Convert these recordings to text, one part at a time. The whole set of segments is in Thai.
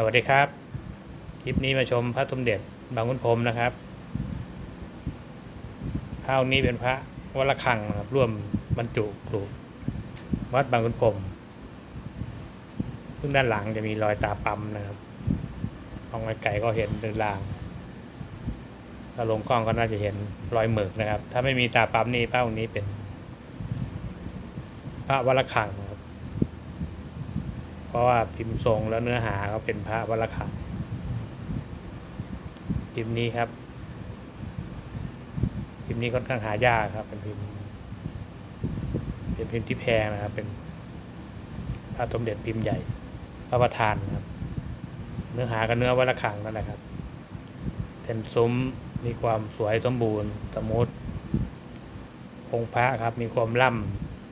สวัสดีครับ คลิปนี้มาชมพระสมเด็จบางขุนพรมนะครับพระองค์นี้เป็นพระวัดระฆังนะครับร่วมบรรจุกรุวัดบางขุนพรมซึ่งด้านหลังจะมีรอยตาปั๊มนะครับมองไกลๆก็เห็นเดินลางถ้าลงกล้องก็น่าจะเห็นรอยหมึกนะครับ ถ้าไม่มีตาปั๊มนี่พระองค์นี้เป็น พระวัดระฆังนะ เพราะว่าพิมพ์ทรงแล้วเนื้อหาก็เป็นพระวระฆังพิมพ์นี้ครับ พิมพ์นี้ค่อนข้างหายากครับ เป็นพิมพ์ เป็นพิมพ์ที่แพงนะครับ เป็นพระสมเด็จพิมพ์ใหญ่ พระประธานครับ เนื้อหากับเนื้อวระฆังนั่นแหละครับเป็นซุ้มมีความสวยสมบูรณ์สมูทองค์พระครับ มีความล่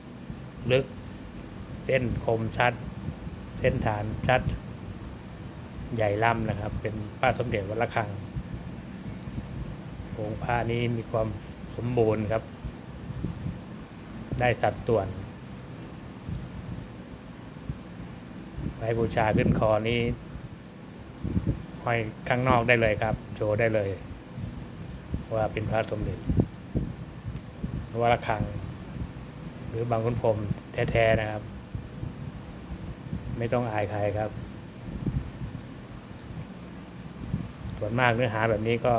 ำลึก เส้นคมชัด เส้นฐานชัดใหญ่ล่ำนะครับ เป็นพระสมเด็จวัดระฆังองค์พระนี้มีความสมบูรณ์ครับ ได้สัดส่วนไว้บูชาขึ้นคอนี้ห้อยข้างนอกได้เลยครับ โชว์ได้เลย ว่าเป็นพระสมเด็จวัดระฆัง หรือบางขุนพรมแท้ ๆ นะครับ ไม่ต้องอายใครครับ ส่วนมากเนื้อหาแบบนี้ก็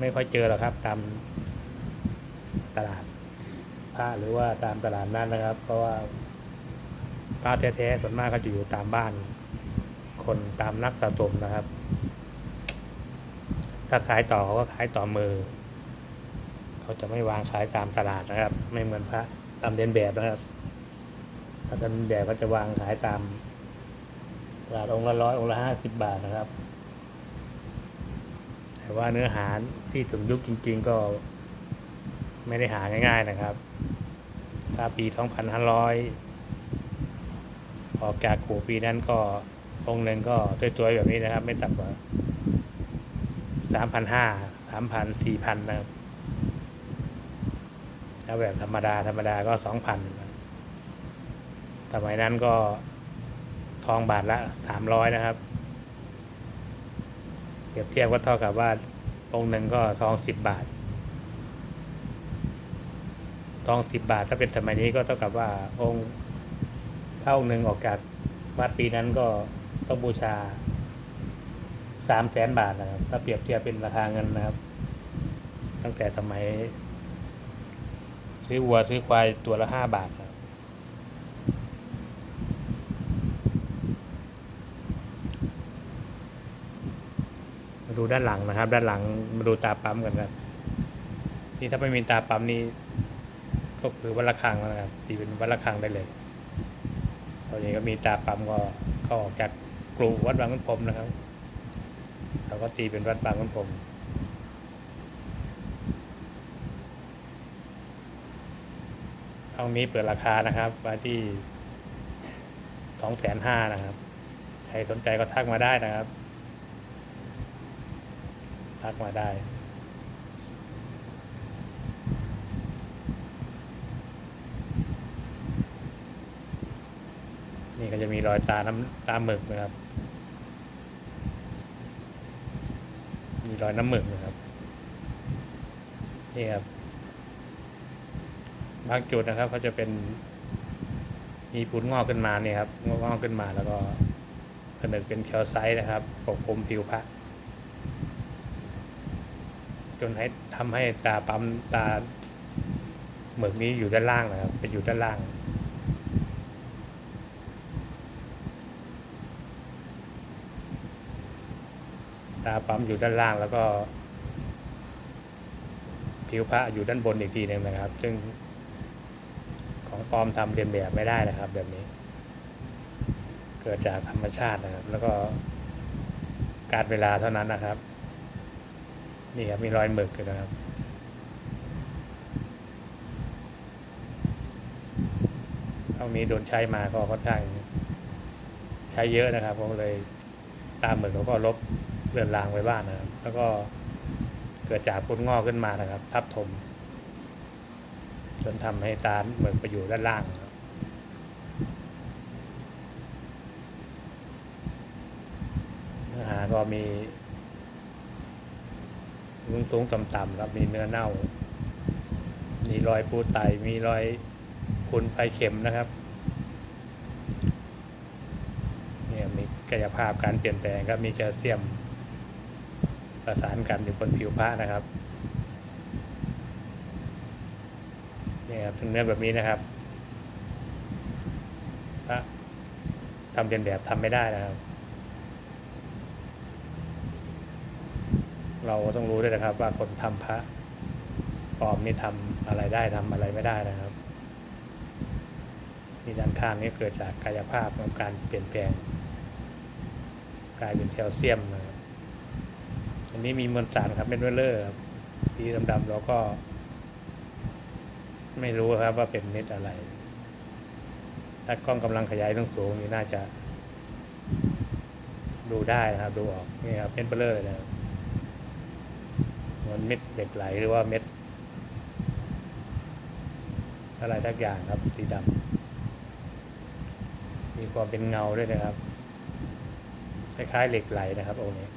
ไม่ค่อยเจอหรอกครับ ตามตลาดผ้าหรือว่าตามตลาดนั้นนะครับ เพราะว่าผ้าแท้ๆส่วนมากก็จะอยู่ตามบ้าน คนตามนักสะสมนะครับ ถ้าขายต่อเขาก็ขายต่อมือ เขาจะไม่วางขายตามตลาดนะครับ ไม่เหมือนพระตามเรียนแบบนะครับถ้าทำแบบก็จะวางขายตาม ตลาดองค์ละร้อยองค์ละห้าสิบบาทนะครับ แต่ว่าเนื้อหาที่ถึงยุคจริง ๆ ก็ไม่ได้หาง่าย ๆนะครับ ถ้าปี 2500 ออกจากขู่ปีนั้นก็องค์หนึ่งก็ตัวๆแบบนี้นะครับ ไม่ต่ำกว่า3,500 3,000 4,000 นะครับถ้าแบบธรรมดาธรรมดาก็ 2,000สมัยนั้นก็ ทองบาทละ300นะครับเปรียบเทียบก็เท่ากับว่าองค์หนึ่งก็ทองสิบบาท ทองสิบบาทถ้าเป็นสมัยนี้ก็เท่ากับว่าองค์ถ้าองค์หนึ่งออกจากวัดปีนั้นก็ต้องบูชาสามแสนบาทนะครับถ้าเปรียบเทียบเป็นราคาเงินนะครับ ตั้งแต่สมัยซื้อวัวซื้อควายตัวละห้าบาทครับ มา ดูด้านหลังนะครับ ด้านหลังมาดูตาปั๊มกันครับนี่ถ้าไม่มีตาปั๊มนี่ก็คือวัดระฆังแล้วนะครับตีเป็นวัดระฆังได้เลยตอนนี้ก็มีตาปั๊มก็ก็ออกจากกลุ่วัดบางขุนพรมนะครับเราก็ตีเป็นวัดบางขุนพรมห้องนี้เปิดราคานะครับมาที่สองแสนห้านะครับ ใครสนใจก็ทักมาได้นะครับ ทักมาได้ นี่ก็จะมีรอยตาน้ำตาหมึกนะครับ มีรอยน้ำหมึกนะครับ นี่ครับ บางจุดนะครับเขาจะเป็นมีปุนงอกขึ้นมาเนี่ยครับงอกขึ้นมาแล้วก็ผนึกเป็นแคลไซต์นะครับปกคลุมผิวพระ จนให้ทำให้ตาปั๊มตาหมึกนี้อยู่ด้านล่างนะครับไปอยู่ด้านล่างตาปั๊มอยู่ด้านล่างแล้วก็ ผิวพระอยู่ด้านบนอีกทีหนึ่งนะครับ ซึ่งของปลอมทำเรียนแบบไม่ได้นะครับ แบบนี้ เกิดจากธรรมชาตินะครับ แล้วก็การเวลาเท่านั้นนะครับ นี่ครับมีรอยหมึกอยู่นะครับเท่านี้โดนใช้มาก็ค่อนข้างใช้เยอะนะครับผมเลยตามหมึกเขาก็ลบเลือนลางไว้บ้างนะครับ แล้วก็เกิดจากพุนงอกขึ้นมานะครับ ทับถม จนทำให้ตาหมึกไปอยู่ด้านล่างนะครับเก็มี ลุงตุงต่ำๆครับมีเนื้อเน่า มีรอยปูไตมีรอยคุณไฟเข็มนะครับเนี่ยมีกายภาพการเปลี่ยนแปลงครับมีแคลเซียมประสานกันอยู่บนผิวพระนะครับเนี่ครับถึงเนื้อแบบนี้นะครับพระทำเรียนแบบทำไม่ได้นะครับ เราต้องรู้ด้วยนะครับ ว่าคนทำพระปลอมนี่ทำอะไรได้ทำอะไรไม่ได้นะครับนี่ด้านข้างนี้เกิดจากกายภาพของการเปลี่ยนแปลงกลายเป็นแคลเซียมนะครับอันนี้มีมวลสารครับเม็ดเวลเลอร์ครับสีดำๆเราก็ ไม่รู้ครับว่าเป็นเม็ดอะไร ถ้ากล้องกำลังขยายสูงๆนี่น่าจะ ดูได้นะครับ ดูออกนี่ครับเม็ดเบลเลอร์นะครับ มือนเม็ดเหล็กไหลหรือว่าเม็ด อะไรทักอย่างครับ สีดำมีความเป็นเงาด้วยนะครับ คล้ายๆเหล็กไหลนะครับองค์นี้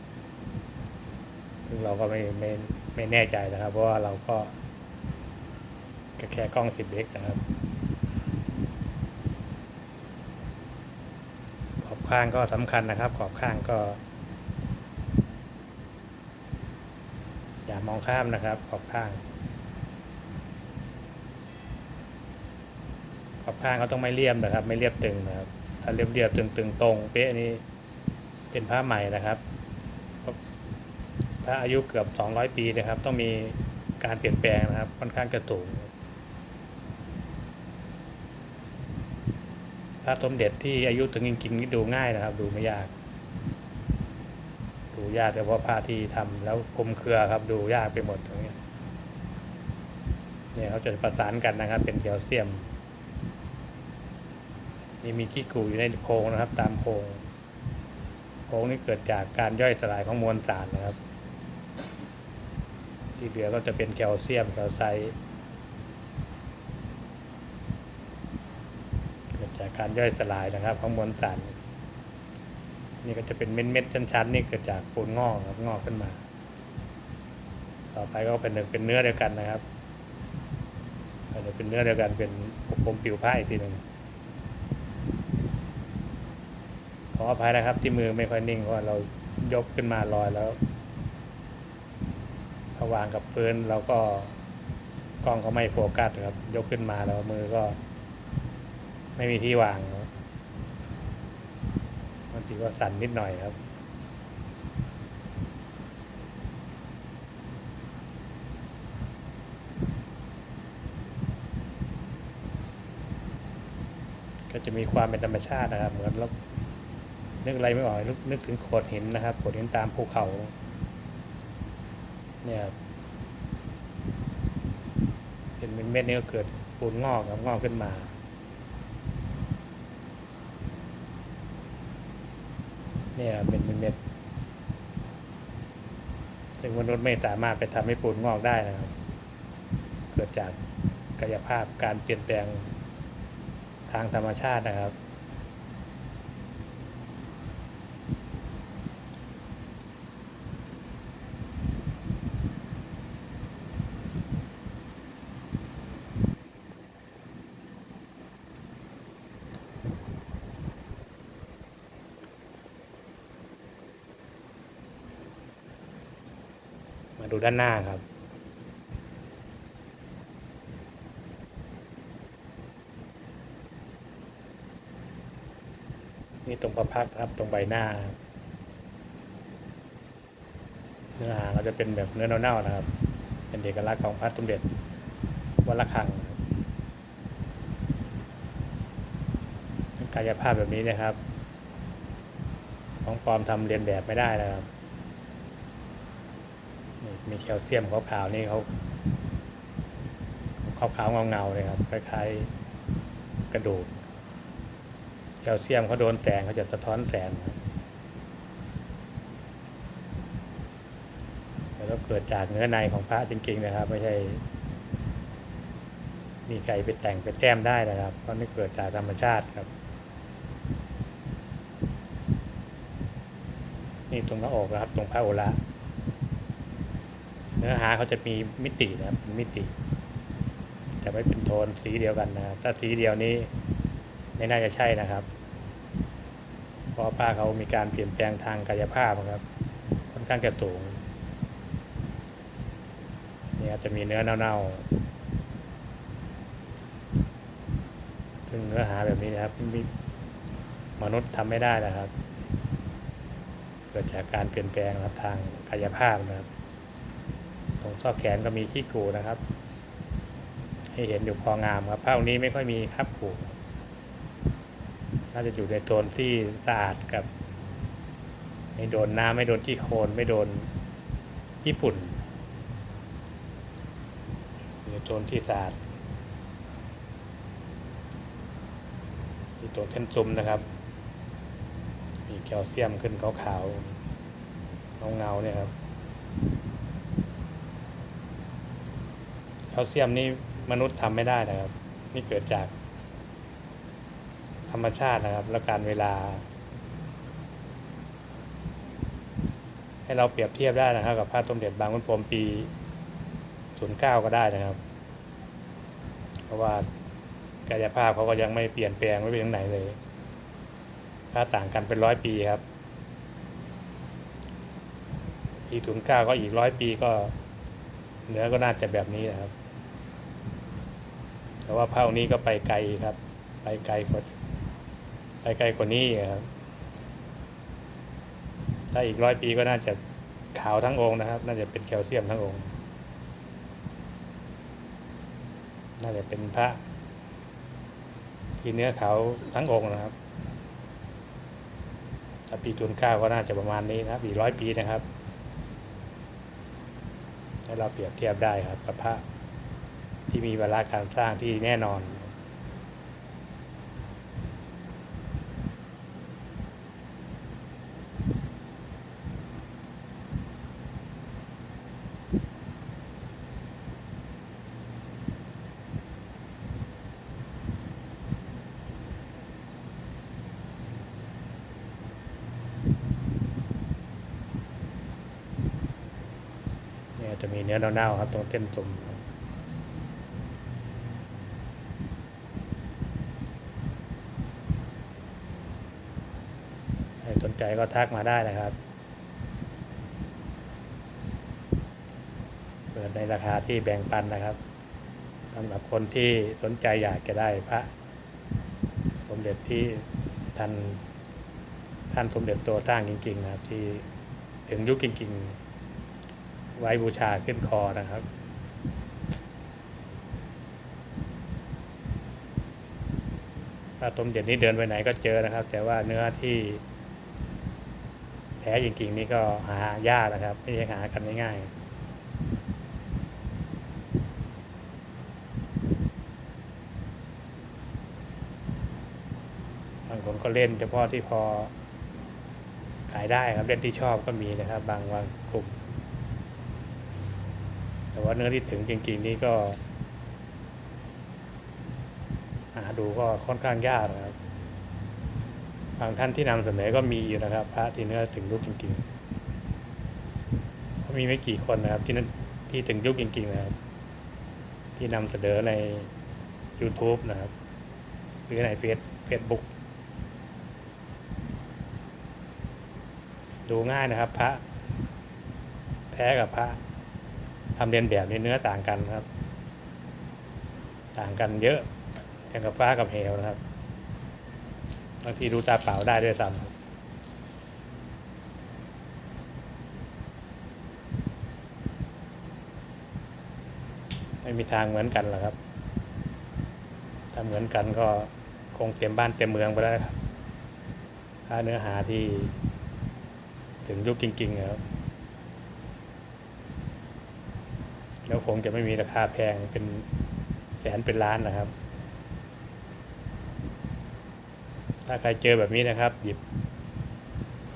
ซึ่งเราก็ไม่ไม่ไม่แน่ใจนะครับ เพราะว่าเราก็แค่แค่กล้องสิบเล็กนะครับขอบข้างก็สำคัญนะครับ ขอบข้างก็ อย่ามองข้ามนะครับขอบข้าง ขอบข้างเขาต้องไม่เรียบนะครับ ไม่เรียบตึงนะครับ ถ้าเรียบเรียบตึงตึงตรงเป๊ะนี่เป็นผ้าใหม่นะครับถ้าอายุเกือบ 200 ปีนะครับ ต้องมีการเปลี่ยนแปลงนะครับ ค่อนข้างจะสูงพระสมเด็จที่อายุถึงจริงๆนี่ดูง่ายนะครับ ดูไม่ยาก ดูยากแต่ว่าพระที่ทำแล้วคุมเครือครับดูยากไปหมดตรงนี้เนี่ยเขาจะประสานกันนะครับ เป็นแคลเซียม นี่มีขี้กูอยู่ในโพรงนะครับ ตามโพรงโพรงนี่เกิดจากการย่อยสลายของมวลสารนะครับ ที่เหลือก็จะเป็นแคลเซียมแคลไซต์เกิดจากการย่อยสลายนะครับ ของมวลสาร นี่ก็จะเป็นเม็ดๆชั้นๆนี่เกิดจากปูนงอกครับงอกขึ้นมา ต่อไปก็เป็นเป็นเนื้อเดียวกันนะครับอันนี้เป็นเนื้อเดียวกันเป็นผมผิวผ้าอีกทีหนึ่งขออภัยนะครับที่มือไม่ค่อยนิ่งเพราะเรายกขึ้นมาลอยแล้วถ้าวางกับพื้นเราก็กล้องก็ไม่โฟกัสครับ ยกขึ้นมาแล้วมือก็ ไม่มีที่วางบางทีก็สั่นนิดหน่อยครับ ก็จะมีความเป็นธรรมชาตินะครับ เหมือนเรานึกอะไรไม่ออกนึกนึกถึงโขดหินนะครับโขดหินตามภูเขา เนี่ยเป็นเม็ดนี่ก็เกิดปูนงอกครับงอกขึ้นมา เนี่ยเป็นเม็ดซึ่งมนุษย์ไม่สามารถไปทำให้ปูนงอกได้นะครับ เกิดจากกายภาพการเปลี่ยนแปลงทางธรรมชาตินะครับ ดูด้านหน้าครับนี่ตรงประพักครับตรงใบหน้า เนื้อหาก็จะเป็นแบบเนื้อเน่าๆนะครับ เป็นเอกลักษณ์ของพระสมเด็จวัดระฆังกายภาพแบบนี้นะครับ ของปลอมทำเรียนแบบไม่ได้นะครับ มีแคลเซียมขาวๆนี่เขาขาวๆเงาๆเลยครับคล้ายๆกระดูกแคลเซียมเขาโดนแสงเขาจะสะท้อนแสงแล้วเกิดจากเนื้อในของพระจริงๆนะครับ ไม่ใช่ มีใครไปแต่งไปแต้มได้นะครับ เพราะนี่เกิดจากธรรมชาติครับ นี่ตรงหน้าอกนะครับ ตรงพระโอระ เนื้อหาเขาจะมีมิตินะครับมิติจะไม่เป็นโทนสีเดียวกันนะครับ ถ้าสีเดียวนี้ไม่น่าจะใช่นะครับ เพราะผ้าเขามีการเปลี่ยนแปลงทางกายภาพครับ ค่อนข้างจะสูงเนี่ยจะมีเนื้อเน่าๆ ซึ่งเนื้อหาแบบนี้นะครับมีมนุษย์ทำไม่ได้นะครับ เกิดจากการเปลี่ยนแปลงครับทางกายภาพนะครับ ตรงซอกแขนก็มีขี้กูนะครับ ให้เห็นอยู่พองามครับผ้าองนี้ไม่ค่อยมีคราบกูน่าจะอยู่ในโทนที่สะอาดกับ ไม่โดนน้ำไม่โดนขี้โคลนไม่โดนญี่ปุ่นอยู่โทนที่สะอาดมีตัวเทนซุมนะครับ มีแคลเซียมขึ้นขาวๆเงาๆเนี่ยครับ แค ลเซียมนี่มนุษย์ทำไม่ได้นะครับ นี่เกิดจาก ธรรมชาตินะครับ และการเวลา ให้เราเปรียบเทียบได้นะครับ กับพระสมเด็จบางขุนพรหมปี09ก็ได้นะครับ เพราะว่ากายภาพเขาก็ยังไม่เปลี่ยนแปลงไม่ไปทางไหนเลยถ้าต่างกันเป็นร้อยปีครับปี09ก็อีกร้อยปีก็เนื้อก็น่าจะแบบนี้นะครับ แต่ว่าเผ่านี้ก็ไปไกลครับ ไปไกลกว่าไปไกลกว่านี้ครับ ถ้าอีกร้อยปีก็น่าจะขาวทั้งองค์นะครับ น่าจะเป็นแคลเซียมทั้งองค์ น่าจะเป็นพระที่เนื้อขาวทั้งองค์นะครับ ถ้าปีทุนเก้าก็น่าจะประมาณนี้นะครับ อีกร้อยปีนะครับ ให้เราเปรียบเทียบได้ครับกับพระ ที่มีเวลาการสร้างที่แน่นอนนี่จะมีเนื้อเน่าๆครับตรงเต้นตุ่มครับ ใจก็ทักมาได้นะครับ เปิดในราคาที่แบ่งปันนะครับสำหรับคนที่สนใจอยากจะได้พระสมเด็จที่ท่านท่านสมเด็จตัวตั้งจริง ๆ นะครับ ที่ถึงยุคจริง ๆ ไว้บูชาขึ้นคอนะครับถ้าต้มเด็ดนี้เดินไปไหนก็เจอนะครับ แต่ว่าเนื้อที่ ท้จริงๆนี่ก็หายากนะครับ ไม่ใช่หากันง่ายๆบางคนก็เล่นเฉพาะที่พอขายได้ครับเล่นที่ชอบก็มีนะครับ บางบางกลุ่ม แต่ว่าเนื้อที่ถึงจริงๆนี่ก็ หาดูก็ค่อนข้างยากนะครับ บางท่านที่นำเสนอก็มีอยู่นะครับ พระที่เนื้อถึงยุคจริงๆก็มีไม่กี่คนนะครับ ที่นั้นที่ถึงยุคจริงๆนะครับ ที่นำเสนอใน YouTube นะครับ หรือในเฟซเฟซบุ๊กดูง่ายนะครับ พระแท้กับพระทำเรียนแบบในเนื้อต่างกันนะครับ ต่างกันเยอะอย่างกับฟ้ากับเหวนะครับ บางทีดูตาเปล่าได้ด้วยซ้ำไม่มีทางเหมือนกันหรอกครับ ถ้าเหมือนกันก็คงเต็มบ้านเต็มเมืองไปแล้วครับ ถ้าเนื้อหาที่ถึงยุคจริงๆครับแล้วคงจะไม่มีราคาแพงเป็นแสนเป็นล้านนะครับ ถ้าใครเจอแบบนี้นะครับ หยิบ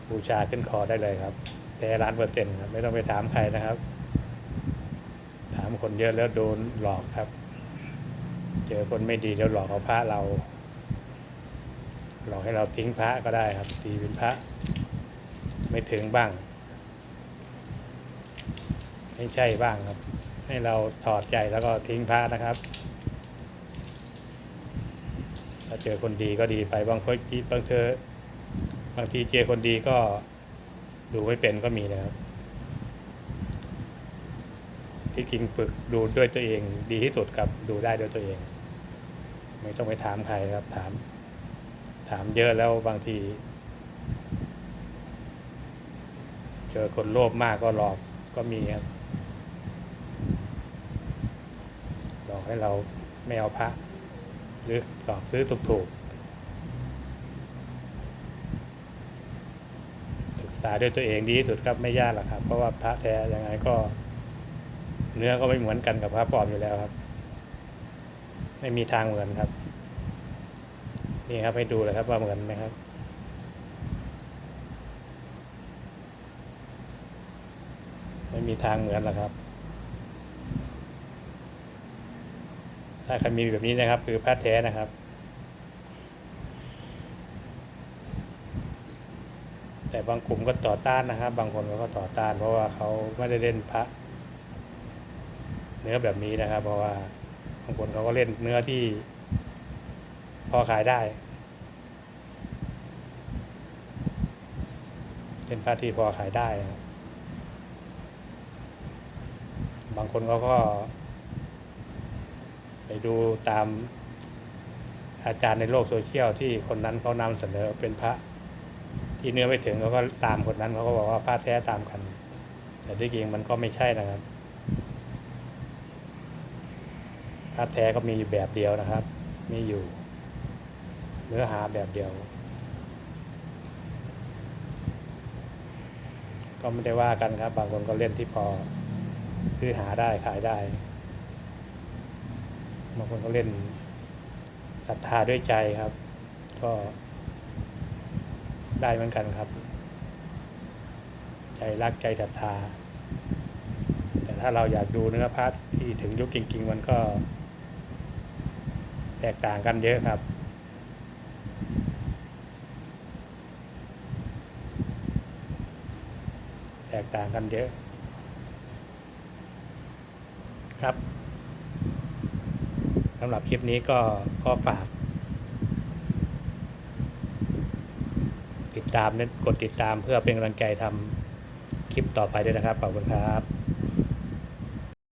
บูชาขึ้นคอได้เลยครับแต่ร้านเปอร์เซ็นต์ครับไม่ต้องไปถามใครนะครับ ถามคนเยอะแล้วโดนหลอกครับ เจอคนไม่ดีแล้วหลอกเอาพระเรา หลอกให้เราทิ้งพระก็ได้ครับตีเป็นพระ ไม่ถึงบ้าง ไม่ใช่บ้างครับ ให้เราถอดใจแล้วก็ทิ้งพระนะครับ ถ้าเจอคนดีก็ดีไปบางคนบางเธอบางทีเจอคนดีก็ดูไม่เป็นก็มีนะครับที่จริงฝึกดูด้วยตัวเองดีที่สุดกับดูได้ด้วยตัวเอง ไม่ต้องไปถามใครครับถาม ถามเยอะแล้วบางที เจอคนโลภมากก็หลอกก็มีครับหลอกให้เราไม่เอาพระ หรือหลอกซื้อถูกๆศึกษาด้วยตัวเองดีที่สุดครับไม่ยากหรอกครับ เพราะว่าพระแท้ยังไงก็ เนื้อก็ไม่เหมือนกันกับพระปลอมอยู่แล้วครับ ไม่มีทางเหมือนครับ นี่ครับให้ดูเลยครับว่าเหมือนไหมครับไม่มีทางเหมือนหรอกครับ ถ้าใครมีแบบนี้นะครับ คือพระแท้นะครับ แต่บางกลุ่มก็ต่อต้านนะครับ บางคนก็ต่อต้าน เพราะว่าเขาไม่ได้เล่นพระ เนื้อแบบนี้นะครับ เพราะว่าบางคนเขาก็เล่นเนื้อที่ พอขายได้เป็นพระที่พอขายได้นะครับบางคนเขาก็ ไปดูตามอาจารย์ในโลกโซเชียลที่คนนั้นเขานำเสนอเป็นพระที่เนื้อไม่ถึงเขาก็ตามคนนั้นเขาก็บอกว่าพระแท้ตามกัน แต่ที่จริงมันก็ไม่ใช่นะครับพระแท้ก็มีอยู่แบบเดียวนะครับ มีอยู่เนื้อหาแบบเดียว ก็ไม่ได้ว่ากันครับ บางคนก็เล่นที่พอซื้อหาได้ขายได้ บางคนก็เล่นศรัทธาด้วยใจครับ ก็ได้เหมือนกันครับ ใจรักใจศรัทธา แต่ถ้าเราอยากดูเนื้อพระที่ถึงยุคจริง ๆ มันก็ แตกต่างกันเยอะครับแตกต่างกันเยอะ ครับ สำหรับคลิปนี้ก็ก็ฝาก ติดตามกดติดตามเพื่อเป็นกำลังใจทำคลิปต่อไปด้วยนะครับขอบคุณครับ